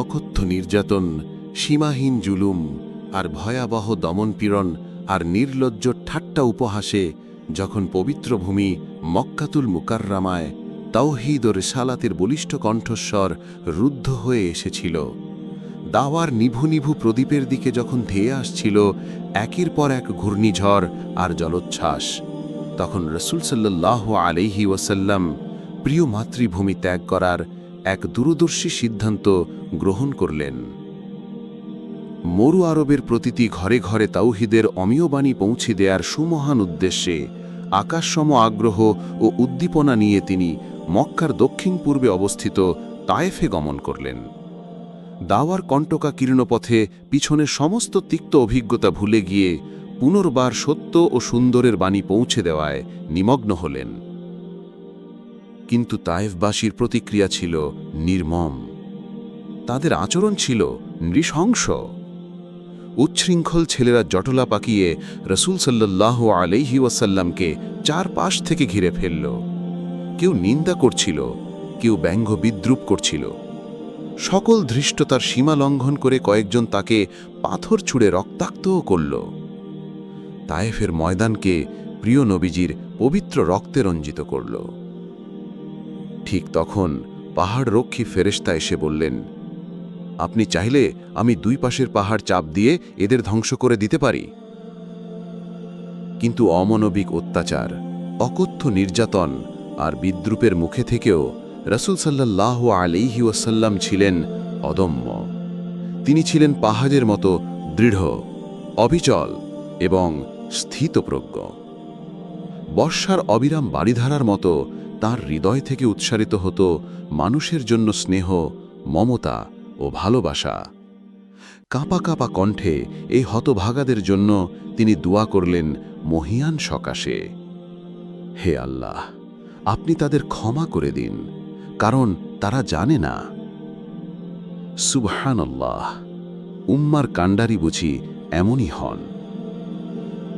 অকথ্য নির্যাতন, সীমাহীন জুলুম আর ভয়াবহ দমনপীড়ন আর নির্লজ্জ ঠাট্টা উপহাসে যখন পবিত্র ভূমি মক্কাতুল মুকাররামায় তাওহিদ ও রেসালাতের বলিষ্ঠ কণ্ঠস্বর রুদ্ধ হয়ে এসেছিল। দাওয়ার নিভু নিভু প্রদীপের দিকে যখন ধেয়ে আসছিল, একের পর এক ঘূর্ণিঝড় আর জলোচ্ছ্বাস। তখন রসুল সাল্লাহ আলাইহি ওয়াসাল্লাম প্রিয় মাতৃভূমি ত্যাগ করার এক দূরদর্শী সিদ্ধান্ত গ্রহণ করলেন। মরু আরবের প্রতিটি ঘরে ঘরে তাওহিদের অমীয় বাণী পৌঁছে দেওয়ার সুমহান উদ্দেশ্যে আকাশসম আগ্রহ ও উদ্দীপনা নিয়ে তিনি মক্কার দক্ষিণ পূর্বে অবস্থিত তায়েফে গমন করলেন। দাওয়ার কণ্টকা কীর্ণপথে পিছনের সমস্ত তিক্ত অভিজ্ঞতা ভুলে গিয়ে পুনর্বার সত্য ও সুন্দরের বাণী পৌঁছে দেওয়ায় নিমগ্ন হলেন। কিন্তু তায়েফবাসীর প্রতিক্রিয়া ছিল নির্মম। তাদের আচরণ ছিল নৃশংস। উচ্ছৃঙ্খল ছেলেরা জটলা পাকিয়ে রসুল সাল্লাহ আলাইহি ওয়াসাল্লামকে চারপাশ থেকে ঘিরে ফেলল। কেউ নিন্দা করছিল, কেউ ব্যঙ্গ বিদ্রুপ করছিল। সকল ধৃষ্টতার সীমা লঙ্ঘন করে কয়েকজন তাকে পাথর ছুঁড়ে রক্তাক্তও করল। তায়েফের ময়দানকে প্রিয় নবীজির পবিত্র রক্তে রঞ্জিত করল। ঠিক তখন পাহাড় রক্ষী ফেরেশতা এসে বললেন আপনি চাইলে আমি দুই পাশের পাহাড় চাপ দিয়ে এদের ধ্বংস করে দিতে পারি। কিন্তু অমানবিক অত্যাচার, অকথ্য নির্যাতন আর বিদ্রুপের মুখে থেকেও রসুল সাল্লাহ আলিহি ওয়াসাল্লাম ছিলেন অদম্য। তিনি ছিলেন পাহাড়ের মতো দৃঢ়, অবিচল এবং স্থিতপ্রজ্ঞ। বর্ষার অবিরাম বাড়িধারার মতো তার হৃদয় থেকে উৎসারিত হতো মানুষের জন্য স্নেহ, মমতা ও ভালোবাসা। কাঁপা কাঁপা কণ্ঠে এই হতভাগাদের জন্য তিনি দোয়া করলেন মহিয়ান সকাশে। হে আল্লাহ, আপনি তাদের ক্ষমা করে দিন, কারণ তারা জানে না। সুবহানাল্লাহ, উম্মার কাণ্ডারি বুঝি এমনই হন।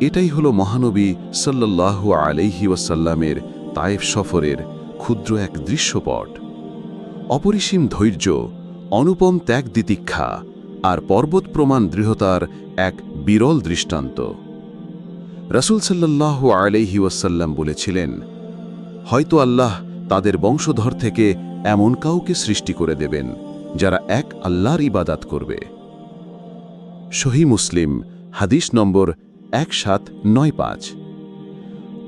এটাই হলো মহানবী সাল্লাল্লাহু আলাইহি ওয়াসাল্লামের তায়েফ সফরের ক্ষুদ্র এক দৃশ্যপট। অপরিসীম ধৈর্য অনুপম ত্যাগ দিতিক্ষা আর পর্বত প্রমাণ দৃঢ়তার এক বিরল দৃষ্টান্ত। রসুল সাল্লাহ আলাইহি ওয়াসাল্লাম বলেছিলেন, হয়তো আল্লাহ তাদের বংশধর থেকে এমন কাউকে সৃষ্টি করে দেবেন যারা এক আল্লাহর ইবাদাত করবে। সহি মুসলিম, হাদিস নম্বর এক সাত নয় পাঁচ।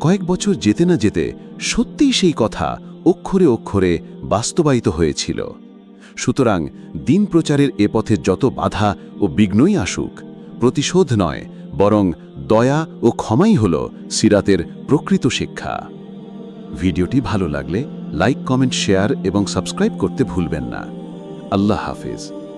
কয়েক বছর যেতে না যেতে সত্যিই সেই কথা অক্ষরে অক্ষরে বাস্তবায়িত হয়েছিল। সুতরাং দিন প্রচারের এ পথে যত বাধা ও বিঘ্নই আসুক, প্রতিশোধ নয়, বরং দয়া ও ক্ষমাই হল সিরাতের প্রকৃত শিক্ষা। ভিডিওটি ভালো লাগলে লাইক, কমেন্ট, শেয়ার এবং সাবস্ক্রাইব করতে ভুলবেন না। আল্লাহ হাফিজ।